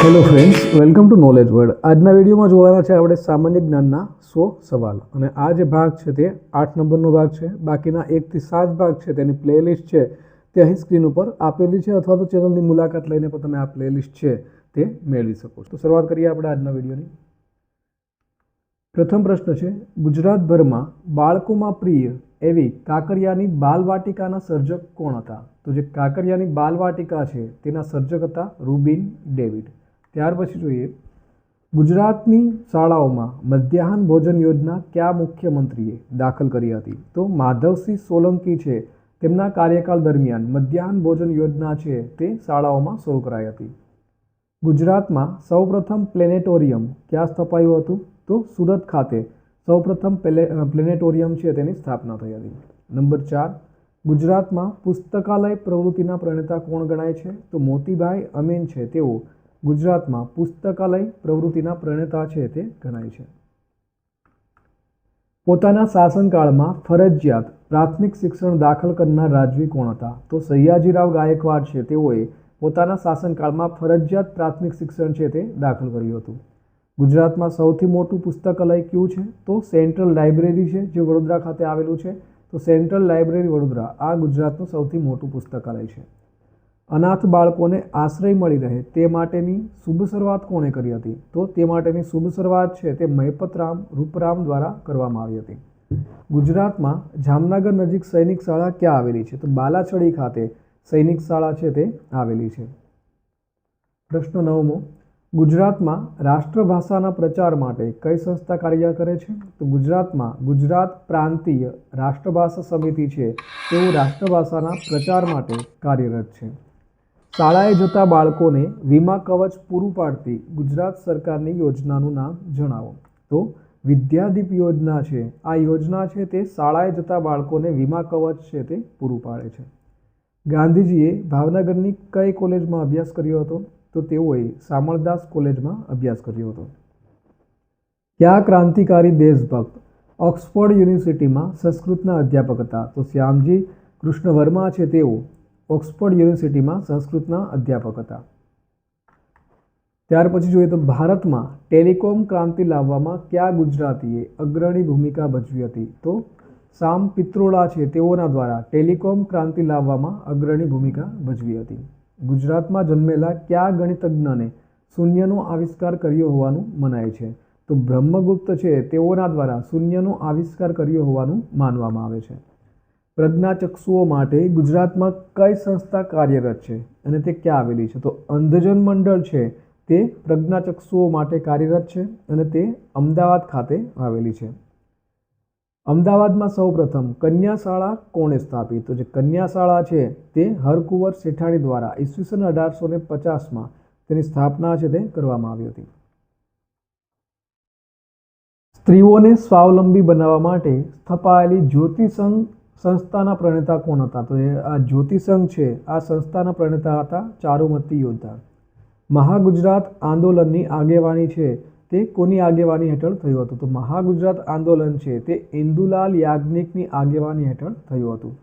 Hello friends welcome to knowledge world આજના વિડીયોમાં જોવાના છે આપણે સામાન્ય જ્ઞાનના સો સવાલ. અને આ જે ભાગ છે તે આઠ નંબરનો ભાગ છે. બાકીના એકથી સાત ભાગ છે તેની પ્લેલિસ્ટ છે તે અહીં સ્ક્રીન ઉપર આપેલી છે અથવા તો ચેનલની મુલાકાત લઈને પણ તમે આ પ્લેલિસ્ટ છે તે મેળવી શકો છો. તો શરૂઆત કરીએ આપણે આજના વિડીયોની. પ્રથમ પ્રશ્ન છે, ગુજરાતભરમાં બાળકોમાં પ્રિય એવી કાંકરિયાની બાલવાટિકાના સર્જક કોણ હતા? તો જે કાંકરિયાની બાલવાટિકા છે, તેના સર્જક હતા રૂબિન ડેવિડ. ત્યાર પછી જોઈએ, ગુજરાતની શાળાઓમાં મધ્યાહન ભોજન યોજના કયા મુખ્યમંત્રીએ દાખલ કરી હતી? તો માધવસિંહ સોલંકી છે, તેમના કાર્યકાળ દરમિયાન મધ્યાહન ભોજન યોજના છે, તે શાળાઓમાં શરૂ કરાઈ હતી. ગુજરાતમાં સૌપ્રથમ પ્લેનેટોરિયમ ક્યાં સ્થપાયું હતું? તો સુરત ખાતે સૌપ્રથમ પ્લે પ્લેનેટોરિયમ છે તેની સ્થાપના થઈ હતી. નંબર ચાર, ગુજરાતમાં પુસ્તકાલય પ્રવૃત્તિના પ્રણેતા કોણ ગણાય છે? તો મોતીભાઈ અમીન છે. તેઓ ગુજરાતમાં પુસ્તકાલય પ્રવૃત્તિના પ્રણેતા છે તે ગણાય છે. પોતાના શાસનકાળમાં ફરજિયાત પ્રાથમિક શિક્ષણ દાખલ કરનાર રાજવી કોણ હતા? તો સયાજીરાવ ગાયકવાડ છે. તેઓએ પોતાના શાસનકાળમાં ફરજિયાત પ્રાથમિક શિક્ષણ છે તે દાખલ કર્યું હતું. ગુજરાતમાં સૌથી મોટું પુસ્તકાલય કયું છે? તો સેન્ટ્રલ લાઇબ્રેરી છે, જે વડોદરા ખાતે આવેલું છે. તો સેન્ટ્રલ લાઇબ્રેરી વડોદરા, આ ગુજરાતનું સૌથી મોટું પુસ્તકાલય છે. અનાથ બાળકોને આશ્રય મળી રહે તે માટેની શુભ શરૂઆત કોણે કરી હતી? તો તે માટેની શુભ શરૂઆત છે તે મૈપતરામ રૂપરામ દ્વારા કરવામાં આવી હતી. ગુજરાતમાં જામનગર નજીક સૈનિક શાળા ક્યાં આવેલી છે? તો બાલાછડી ખાતે સૈનિક શાળા છે તે આવેલી છે. પ્રશ્ન નવમો ગુજરાતમાં રાષ્ટ્રભાષાના પ્રચાર માટે કઈ સંસ્થા કાર્ય કરે છે? તો ગુજરાતમાં ગુજરાત પ્રાંતીય રાષ્ટ્રભાષા સમિતિ છે. તેઓ રાષ્ટ્રભાષાના પ્રચાર માટે કાર્યરત છે. શાળાએ જતા બાળકોને વીમા કવચ પૂરું પાડતી ગુજરાત સરકારની યોજનાનું નામ જણાવો. તો વિદ્યાદીપ યોજના છે. આ યોજના છે તે શાળાએ જતા બાળકોને વીમા કવચ છે તે પૂરું પાડે છે. ગાંધીજીએ ભાવનગરની કઈ કોલેજમાં અભ્યાસ કર્યો હતો? તો તેઓએ શામળદાસ કોલેજમાં અભ્યાસ કર્યો હતો. કયા ક્રાંતિકારી દેશભક્ત ઓક્સફોર્ડ યુનિવર્સિટીમાં સંસ્કૃતના અધ્યાપક હતા. તો શ્યામજી કૃષ્ણ વર્મા છે તેઓ ઓક્સફોર્ડ યુનિવર્સિટીમાં સંસ્કૃતના અધ્યાપક હતા. ત્યાર પછી જોઈએ તો ભારતમાં ટેલિકોમ ક્રાંતિ લાવવામાં કયા ગુજરાતીએ અગ્રણી ભૂમિકા ભજવી હતી? તો સામ પિત્રોડા છે તેઓના દ્વારા ટેલિકોમ ક્રાંતિ લાવવામાં અગ્રણી ભૂમિકા ભજવી હતી. ગુજરાતમાં જન્મેલા કયા ગણિતજ્ઞને શૂન્યનો આવિષ્કાર કર્યો હોવાનું મનાય છે? તો બ્રહ્મગુપ્ત છે, તેઓના દ્વારા શૂન્યનો આવિષ્કાર કર્યો હોવાનું માનવામાં આવે છે. પ્રજ્ઞાચક્ષુઓ માટે ગુજરાતમાં કઈ સંસ્થા કાર્યરત છે અને તે ક્યાં આવેલી છે? તો અંધજન મંડળ છે, તે પ્રજ્ઞાચક્ષુઓ માટે કાર્યરત છે અને તે અમદાવાદ ખાતે આવેલી છે. અમદાવાદમાં સૌપ્રથમ કન્યા શાળા કોણે સ્થાપી તો જે કન્યા શાળા છે તે હરકુંવર શેઠાણી દ્વારા ઈસવીસન અઢારસો ને પચાસમાં તેની સ્થાપના છે તે કરવામાં આવી હતી. સ્ત્રીઓને સ્વાવલંબી બનાવવા માટે સ્થપાયેલી જ્યોતિસંઘ સંસ્થાના પ્રણેતા કોણ હતા? તો એ આ જ્યોતિસંઘ છે, આ સંસ્થાના પ્રણેતા હતા ચારુમતી યોદ્ધા. મહાગુજરાત આંદોલનની આગેવાની છે તે કોની આગેવાની હેઠળ થયું હતું? તો મહાગુજરાત આંદોલન છે તે ઇન્દુલાલ યાજ્ઞિકની આગેવાની હેઠળ થયું હતું.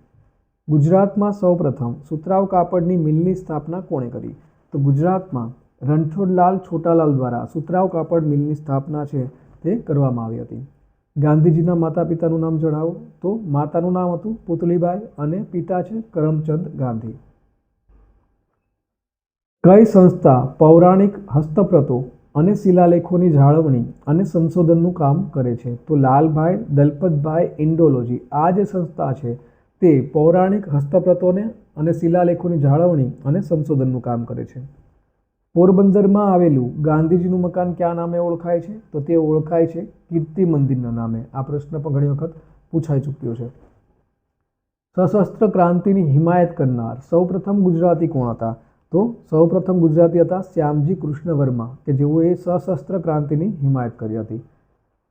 ગુજરાતમાં સૌપ્રથમ સુતરાવ કાપડની મિલની સ્થાપના કોણે કરી? તો ગુજરાતમાં રણછોડલાલ છોટાલાલ દ્વારા સુતરાવ કાપડ મિલની સ્થાપના છે તે કરવામાં આવી હતી. ગાંધીજીના માતા પિતાનું નામ જણાવો. તો માતાનું નામ હતું પુતલીબાઈ અને પિતા છે કરમચંદ ગાંધી. કઈ સંસ્થા પૌરાણિક હસ્તપ્રતો અને શિલાલેખોની જાળવણી અને સંશોધનનું કામ કરે છે. તો લાલભાઈ દલપતભાઈ ઇન્ડોલોજી આ જે સંસ્થા છે તે પૌરાણિક હસ્તપ્રતોને અને શિલાલેખોની જાળવણી અને સંશોધનનું કામ કરે છે. પોરબંદરમાં આવેલું ગાંધીજીનું મકાન કયા નામે ઓળખાય છે? તો તે ઓળખાય છે કીર્તિ મંદિરના નામે. આ પ્રશ્ન પણ ઘણી વખત પૂછાઈ ચૂક્યો છે. સશસ્ત્ર ક્રાંતિની હિમાયત કરનાર સૌપ્રથમ ગુજરાતી કોણ હતા? તો સૌપ્રથમ ગુજરાતી હતા શ્યામજી કૃષ્ણ વર્મા કે જેઓએ સશસ્ત્ર ક્રાંતિની હિમાયત કરી હતી.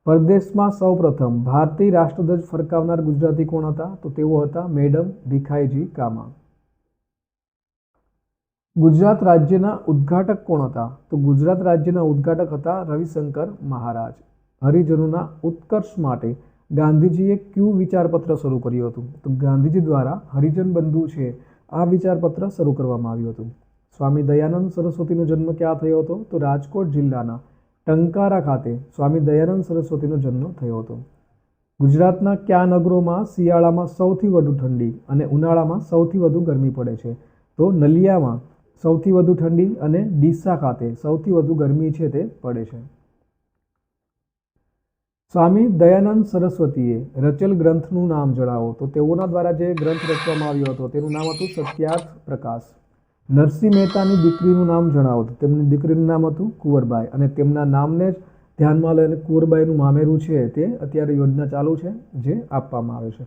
પરદેશમાં સૌપ્રથમ ભારતીય રાષ્ટ્રધ્વજ ફરકાવનાર ગુજરાતી કોણ હતા? તો તેઓ હતા મેડમ ભીખાઈજી કામા. ગુજરાત રાજ્યના ઉદ્ઘાટક કોણ હતા? તો ગુજરાત રાજ્યના ઉદ્ઘાટક હતા રવિશંકર મહારાજ. હરિજનોના ઉત્કર્ષ માટે ગાંધીજીએ ક્યુ વિચારપત્ર શરૂ કર્યું હતું? તો ગાંધીજી દ્વારા હરિજન બંધુ છે, આ વિચારપત્ર શરૂ કરવામાં આવ્યું હતું. સ્વામી દયાનંદ સરસ્વતીનો જન્મ ક્યાં થયો હતો? તો રાજકોટ જિલ્લાના ટંકારા ખાતે સ્વામી દયાનંદ સરસ્વતીનો જન્મ થયો હતો. ગુજરાતના કયા નગરોમાં શિયાળામાં સૌથી વધુ ઠંડી અને ઉનાળામાં સૌથી વધુ ગરમી પડે છે? તો નલિયામાં સૌથી વધુ ઠંડી અને ડીસા ખાતે સૌથી વધુ ગરમી છે તે પડે છે. સ્વામી દયાનંદ સરસ્વતીએ રચેલ ગ્રંથનું નામ જણાવો. તો તેઓના દ્વારા જે ગ્રંથ રચવામાં આવ્યો હતો તેનું નામ હતું સત્યાર્થ પ્રકાશ. નરસિંહ મહેતાની દીકરીનું નામ જણાવો. તો તેમની દીકરીનું નામ હતું કુંવરબાઈ અને તેમના નામને જ ધ્યાનમાં લઈને કુંવરબાઈનું મામેરું છે તે અત્યારે યોજના ચાલુ છે, જે આપવામાં આવે છે.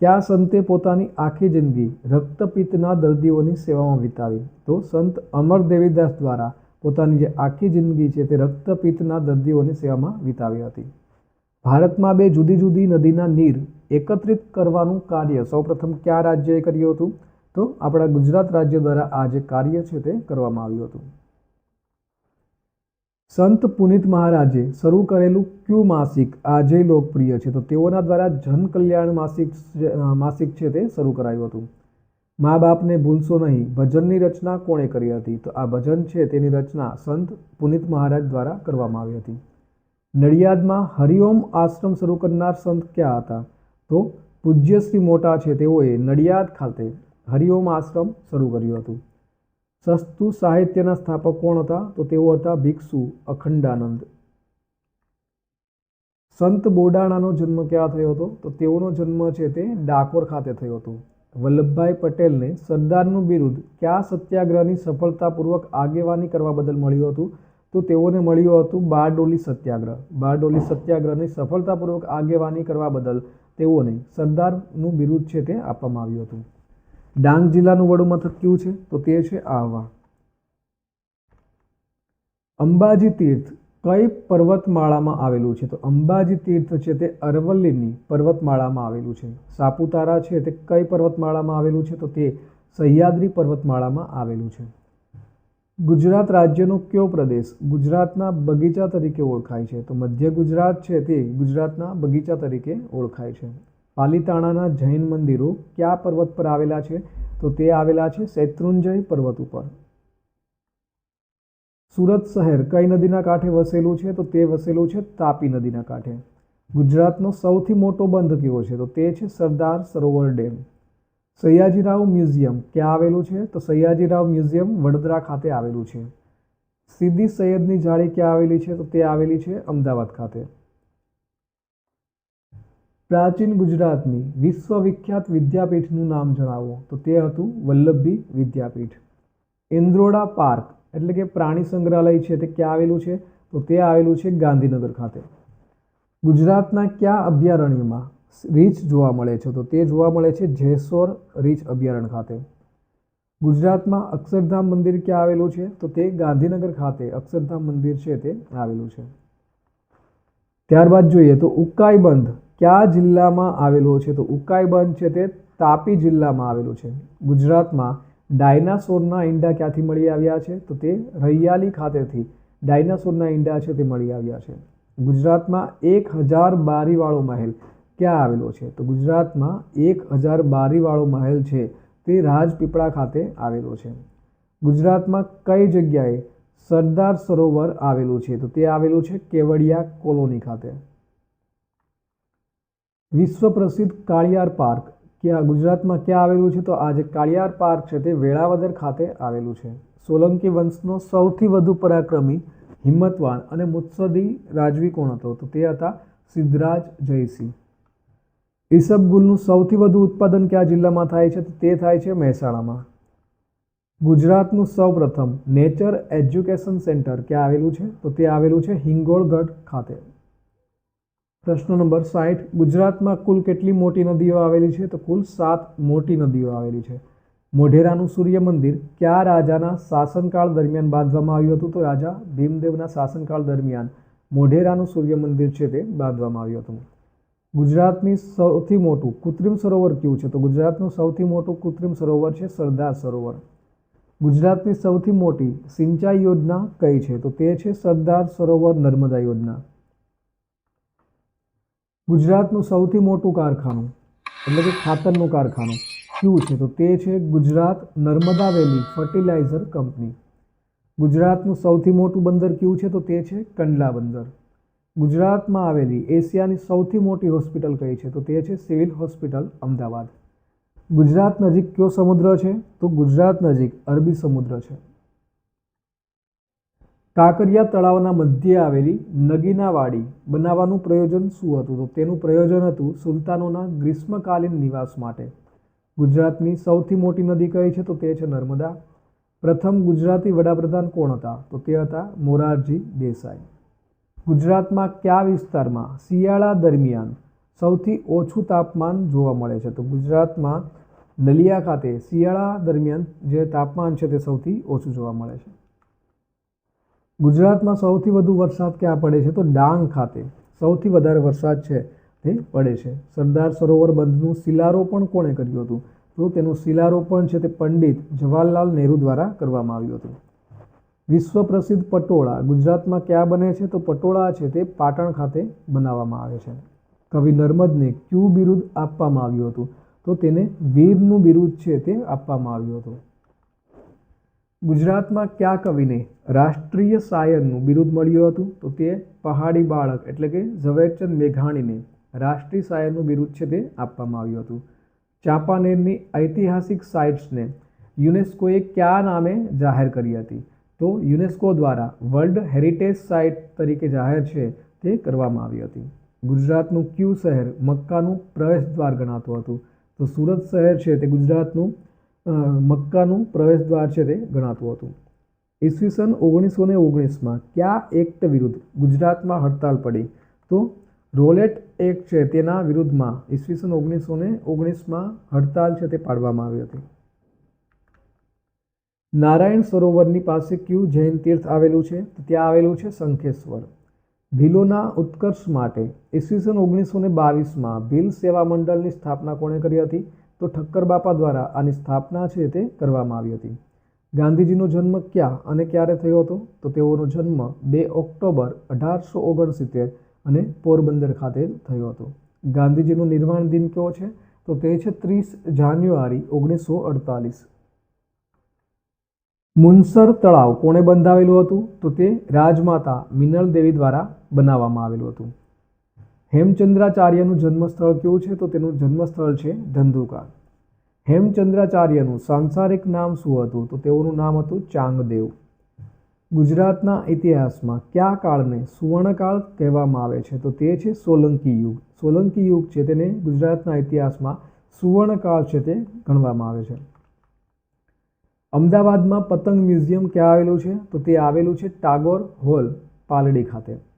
ત્યાં સંતે પોતાની આખી જિંદગી રક્તપિત્તના દર્દીઓની સેવામાં વિતાવી? તો સંત અમર દેવીદાસ દ્વારા પોતાની જે આખી જિંદગી છે તે રક્તપિત્તના દર્દીઓની સેવામાં વિતાવી હતી. ભારતમાં બે જુદી જુદી નદીના નીર એકત્રિત કરવાનું કાર્ય સૌપ્રથમ કયા રાજ્યએ કર્યું હતું? તો આપણા ગુજરાત રાજ્ય દ્વારા આ જે કાર્ય છે તે કરવામાં આવ્યું હતું. સંત પુનિત મહારાજે શરૂ કરેલું ક્યુ માસિક આજે લોકપ્રિય છે. તો તેઓના દ્વારા જનકલ્યાણ માસિક માસિક છે તે શરૂ કરાયું હતું. મા બાપને ભૂલશો નહીં, ભજનની રચના કોણે કરી હતી? તો આ ભજન છે તેની રચના સંત પુનિત મહારાજ દ્વારા કરવામાં આવી હતી. નડિયાદમાં હરિઓમ આશ્રમ શરૂ કરનાર સંત ક્યાં હતા? તો પૂજ્ય શ્રી મોટા છે તેઓએ નડિયાદ ખાતે હરિઓમ આશ્રમ શરૂ કર્યું હતું. સસ્તુ સાહિત્યના સ્થાપક કોણ હતા? તો તેઓ હતા ભિક્ષુ અખંડાનંદ. સંત બોડાણાનો જન્મ ક્યાં થયો હતો? તો તેઓનો જન્મ છે તે ડાકોર ખાતે થયો હતો. વલ્લભભાઈ પટેલને સરદારનું બિરુદ કયા સત્યાગ્રહની સફળતાપૂર્વક આગેવાની કરવા બદલ મળ્યું હતું? તો તેઓને મળ્યું હતું બારડોલી સત્યાગ્રહ. બારડોલી સત્યાગ્રહની સફળતાપૂર્વક આગેવાની કરવા બદલ તેઓને સરદારનું બિરુદ છે તે આપવામાં આવ્યું હતું. ડાંગ જિલ્લાનું વડું મથક કયું છે? તો તે છે આહવા. અંબાજી તીર્થ કઈ પર્વતમાળામાં આવેલું છે? તો અંબાજી તીર્થ છે તે અરવલ્લીની પર્વતમાળામાં આવેલું છે. સાપુતારા છે તે કઈ પર્વતમાળામાં આવેલું છે? તો તે સહ્યાદ્રી પર્વતમાળામાં આવેલું છે. ગુજરાત રાજ્યનો કયો પ્રદેશ ગુજરાતના બગીચા તરીકે ઓળખાય છે? તો મધ્ય ગુજરાત છે તે ગુજરાતના બગીચા તરીકે ઓળખાય છે. પાલીતાણાના જૈન મંદિરો કયા પર્વત પર આવેલા છે? તો તે આવેલા છે શૈત્રુંજય પર્વત ઉપર. સુરત શહેર કઈ નદીના કાંઠે વસેલું છે? તો તે વસેલું છે તાપી નદીના કાંઠે. ગુજરાતનો સૌથી મોટો બંધ કયો છે? તો તે છે સરદાર સરોવર ડેમ. સયાજીરાવ મ્યુઝિયમ ક્યાં આવેલું છે? તો સયાજીરાવ મ્યુઝિયમ વડોદરા ખાતે આવેલું છે. સીધી સૈયદની જાળી ક્યાં આવેલી છે? તો તે આવેલી છે અમદાવાદ ખાતે. પ્રાચીન ગુજરાતની વિશ્વવિખ્યાત વિદ્યાપીઠનું નામ જણાવો. તો તે હતું વલ્લભી વિદ્યાપીઠ. ઇન્દ્રોડા પાર્ક એટલે કે પ્રાણી સંગ્રહાલય છે તે ક્યાં આવેલું છે? તો તે આવેલું છે ગાંધીનગર ખાતે. ગુજરાતના કયા અભયારણ્યમાં રીંછ જોવા મળે છે? તો તે જોવા મળે છે જેસોર રીંછ અભયારણ્ય ખાતે. ગુજરાતમાં અક્ષરધામ મંદિર ક્યાં આવેલું છે? તો તે ગાંધીનગર ખાતે અક્ષરધામ મંદિર છે તે આવેલું છે. ત્યારબાદ જોઈએ તો ઉકાઈ બંધ કયા જિલ્લામાં આવેલો છે? તો ઉકાઈ બંધ છે તે તાપી જિલ્લામાં આવેલું છે. ગુજરાતમાં ડાયનાસોરના ઈંડા ક્યાંથી મળી આવ્યા છે? તો તે રૈયાલી ખાતેથી ડાયનાસોરના ઈંડા છે તે મળી આવ્યા છે. ગુજરાતમાં એક હજાર બારીવાળો મહેલ ક્યાં આવેલો છે? તો ગુજરાતમાં એક હજાર બારીવાળો મહેલ છે તે રાજપીપળા ખાતે આવેલો છે. ગુજરાતમાં કઈ જગ્યાએ સરદાર સરોવર આવેલું છે? તો તે આવેલું છે કેવડિયા કોલોની ખાતે. વિશ્વ પ્રસિદ્ધ કાળિયાર પાર્ક. ક્યાં? ગુજરાતમાં ક્યાં આવેલું છે? તો આ જે કાળિયાર પાર્ક છે તે વેળાવદર ખાતે આવેલું છે. સોલંકી વંશનો સૌથી વધુ પરાક્રમી, હિંમતવાન અને મુત્સદી રાજવી કોણ હતો. તો તે હતા સિદ્ધરાજ જયસિંહ. ઈસબગુલનું સૌથી વધુ ઉત્પાદન કયા જિલ્લામાં થાય છે? તો થાય છે મહેસાણામાં. ગુજરાતનું સૌપ્રથમ નેચર એજ્યુકેશન સેન્ટર ક્યાં આવેલું છે? તો તે આવેલું છે હિંગોળગઢ ખાતે. પ્રશ્ન નંબર સાઠ, ગુજરાતમાં કુલ કેટલી મોટી નદીઓ આવેલી છે? તો કુલ સાત મોટી નદીઓ આવેલી છે. મોઢેરાનું સૂર્ય મંદિર કયા રાજાના શાસનકાળ દરમિયાન બાંધવામાં આવ્યું હતું? તો રાજા ભીમદેવના શાસનકાળ દરમિયાન મોઢેરાનું સૂર્ય મંદિર છે તે બાંધવામાં આવ્યું હતું. ગુજરાતની સૌથી મોટું કૃત્રિમ સરોવર કયું છે? તો ગુજરાતનું સૌથી મોટું કૃત્રિમ સરોવર છે સરદાર સરોવર. ગુજરાતની સૌથી મોટી સિંચાઈ યોજના કઈ છે? તો તે છે સરદાર સરોવર નર્મદા યોજના. ગુજરાતનું સૌથી મોટું કારખાનું, એટલે કે ખાતરનું કારખાનું, કયું છે? તો તે છે Gujarat Narmada valley fertiliser company. ગુજરાતનું સૌથી મોટું બંદર કયું છે? તો તે છે કંડલા બંદર. ગુજરાતમાં આવેલી એશિયાની સૌથી મોટી હોસ્પિટલ કઈ છે? તો તે છે સિવિલ હોસ્પિટલ, અમદાવાદ. ગુજરાત નજીક કયો સમુદ્ર છે? તો ગુજરાત નજીક અરબી સમુદ્ર છે. કાંકરિયા તળાવના મધ્યે આવેલી નગીનાવાડી બનાવવાનું પ્રયોજન શું હતું? તો તેનું પ્રયોજન હતું સુલતાનોના ગ્રીષ્મકાલીન નિવાસ માટે. ગુજરાતની સૌથી મોટી નદી કઈ છે? તો તે છે નર્મદા. પ્રથમ ગુજરાતી વડાપ્રધાન કોણ હતા? તો તે હતા મોરારજી દેસાઈ. ગુજરાતમાં કયા વિસ્તારમાં શિયાળા દરમિયાન સૌથી ઓછું તાપમાન જોવા મળે છે? તો ગુજરાતમાં નલિયા ખાતે શિયાળા દરમિયાન જે તાપમાન છે તે સૌથી ઓછું જોવા મળે છે. ગુજરાતમાં સૌથી વધુ વરસાદ ક્યાં પડે છે? તો ડાંગ ખાતે સૌથી વધારે વરસાદ છે તે પડે છે. સરદાર સરોવર બંધનું શિલારોપણ કોણે કર્યું હતું? તો તેનું શિલારોપણ છે તે પંડિત જવાહરલાલ નહેરુ દ્વારા કરવામાં આવ્યું હતું. વિશ્વ પ્રસિદ્ધ પટોળા ગુજરાતમાં ક્યાં બને છે? તો પટોળા છે તે પાટણ ખાતે બનાવવામાં આવે છે. કવિ નર્મદને ક્યુ બિરુદ આપવામાં આવ્યું હતું? તો તેને વીરનું બિરુદ છે તે આપવામાં આવ્યું હતું. ગુજરાતમાં કયા કવિને રાષ્ટ્રીય શાયરનું બિરુદ મળ્યું હતું, તો તે પહાડી બાળક એટલે કે ઝવેરચંદ મેઘાણીને રાષ્ટ્રીય શાયરનું બિરુદ છે તે આપવામાં આવ્યું હતું. ચાંપાનેરની ઐતિહાસિક સાઇટ્સને યુનેસ્કોએ કયા નામે જાહેર કરી હતી? તો યુનેસ્કો દ્વારા વર્લ્ડ હેરિટેજ સાઇટ તરીકે જાહેર છે તે કરવામાં આવી હતી. ગુજરાતનું ક્યુ શહેર મક્કાનું પ્રવેશ દ્વાર ગણાતું હતું. તો સુરત શહેર છે તે ગુજરાતનું મક્કાનું પ્રવેશ દ્વાર છે તે ગણાતું હતું. ઈસવીસન ઓગણીસો ને ઓગણીસમાં કયા એક્ટ વિરુદ્ધ ગુજરાતમાં હડતાલ પડી? તો રોલેટ એક્ટ છે તેના વિરુદ્ધમાં ઈસવીસન ઓગણીસો ને ઓગણીસમાં હડતાલ છે તે પાડવામાં આવી હતી. નારાયણ સરોવરની પાસે ક્યુ જૈન તીર્થ આવેલું છે? ત્યાં આવેલું છે શંખેશ્વર. ભીલોના ઉત્કર્ષ માટે ઈસવીસન ઓગણીસો ને બાવીસમાં ભીલ સેવા મંડળની સ્થાપના કોણે કરી હતી? તો ઠક્કર બાપા દ્વારા આની સ્થાપના છે તે કરવામાં આવી હતી. ગાંધીજીનો જન્મ ક્યાં અને ક્યારે થયો હતો? તો તેઓનો જન્મ બે ઓક્ટોબર અઢારસો ઓગણસિત્તેર અને પોરબંદર ખાતે થયો હતો. ગાંધીજીનો નિર્વાણ દિન કયો છે? તો તે છે ત્રીસ જાન્યુઆરી ઓગણીસો અડતાલીસ. મુનસર તળાવ કોણે બંધાવેલું હતું? તો તે રાજમાતા મિનલ દેવી દ્વારા બનાવવામાં આવેલું હતું. હેમચંદ્રાચાર્યનું જન્મસ્થળ કયું છે? તો તેનું જન્મસ્થળ છે ધંધુકા. હેમચંદ્રાચાર્યનું સાંસારિક નામ શું હતું? તો તેઓનું નામ હતું ચાંગદેવ. ગુજરાતના ઇતિહાસમાં કયા કાળને સુવર્ણકાળ કહેવામાં આવે છે? તો તે છે સોલંકી યુગ. સોલંકી યુગ છે તેને ગુજરાતના ઇતિહાસમાં સુવર્ણકાળ છે તે ગણવામાં આવે છે. અમદાવાદમાં પતંગ મ્યુઝિયમ ક્યાં આવેલું છે? તો તે આવેલું છે ટાગોર હોલ, પાલડી ખાતે.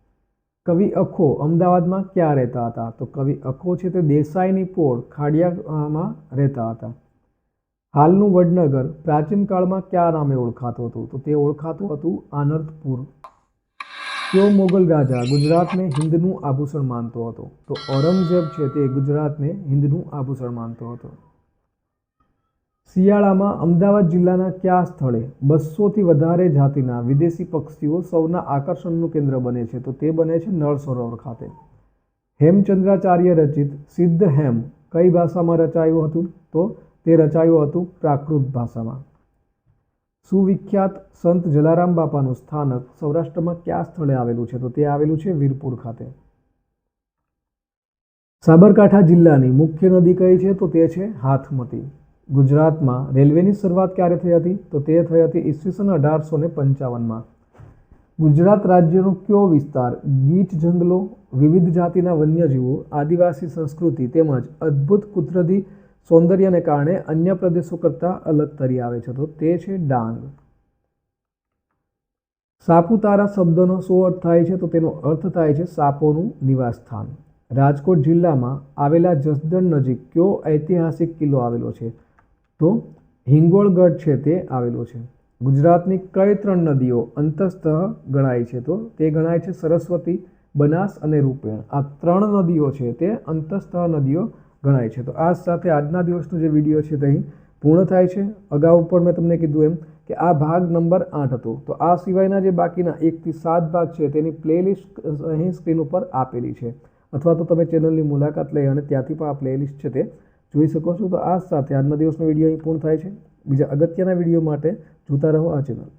કવિ અખો અમદાવાદમાં ક્યાં રહેતા હતા? તો કવિ અખો છે તે દેસાઈની પોળ ખાડિયામાં રહેતા હતા. હાલનું વડનગર પ્રાચીન કાળમાં કયા નામે ઓળખાતું હતું? તો તે ઓળખાતું હતું આનંદપુર. કયો મોગલ રાજા, ગુજરાતને હિન્દનું આભૂષણ માનતો હતો. તો ઔરંગઝેબ છે તે ગુજરાતને હિન્દનું આભૂષણ માનતો હતો. શિયાળામાં અમદાવાદ જિલ્લાના કયા સ્થળે બસોથી વધારે જાતિના વિદેશી પક્ષીઓ સૌના આકર્ષણનું કેન્દ્ર બને છે? તો તે બને છે નળ સરોવર ખાતે. હેમચંદ્રાચાર્ય રચિત સિદ્ધ હેમ કઈ ભાષામાં રચાયું હતું? તો તે રચાયું હતું પ્રાકૃત ભાષામાં. સુવિખ્યાત સંત જલારામ બાપાનું સ્થાનક સૌરાષ્ટ્રમાં કયા સ્થળે આવેલું છે? તો તે આવેલું છે વીરપુર ખાતે. સાબરકાંઠા જિલ્લાની મુખ્ય નદી કઈ છે? તો તે છે હાથમતી. ગુજરાતમાં રેલવેની શરૂઆત ક્યારે થઈ હતી? તો તે થઈ હતી ઈસવીસન અઢારસો ને પંચાવનમાં. ગુજરાત રાજ્યનો કયો વિસ્તાર? ગીચ જંગલો, વિવિધ જાતિના વન્યજીવો, આદિવાસી સંસ્કૃતિ તેમજ અદ્ભુત કુદરતી સૌંદર્યને કારણે અન્ય પ્રદેશો કરતાં અલગ તરી આવે છે. તો તે છે ડાંગ. સાપુતારા શબ્દનો શું અર્થ થાય છે? તો તેનો અર્થ થાય છે સાપોનું નિવાસસ્થાન. રાજકોટ જિલ્લામાં આવેલા જસદણ નજીક કયો ઐતિહાસિક કિલ્લો આવેલો છે? તો હિંગોળગઢ છે તે આવેલો છે. ગુજરાતની કઈ ત્રણ નદીઓ અંતસ્તઃ ગણાય છે તો તે ગણાય છે સરસ્વતી, બનાસ અને રૂપેણ. આ ત્રણ નદીઓ છે તે અંતસ્તઃ નદીઓ ગણાય છે. તો આ સાથે આજના દિવસનો જે વીડિયો છે તે અહીં પૂર્ણ થાય છે. અગાઉ પણ મેં તમને કીધું એમ કે આ ભાગ નંબર આઠ હતો. તો આ સિવાયના જે બાકીના એકથી સાત ભાગ છે તેની પ્લેલિસ્ટ અહીં સ્ક્રીન ઉપર આપેલી છે. અથવા તો તમે ચેનલની મુલાકાત લઈ અને ત્યાંથી પણ આ પ્લેલિસ્ટ છે તે જોઈ શકો છો. તો આ સાથે આજના દિવસનો વીડિયો અહીં પૂર્ણ થાય છે. બીજા અગત્યના વીડિયો માટે જોતા રહો આ ચેનલ.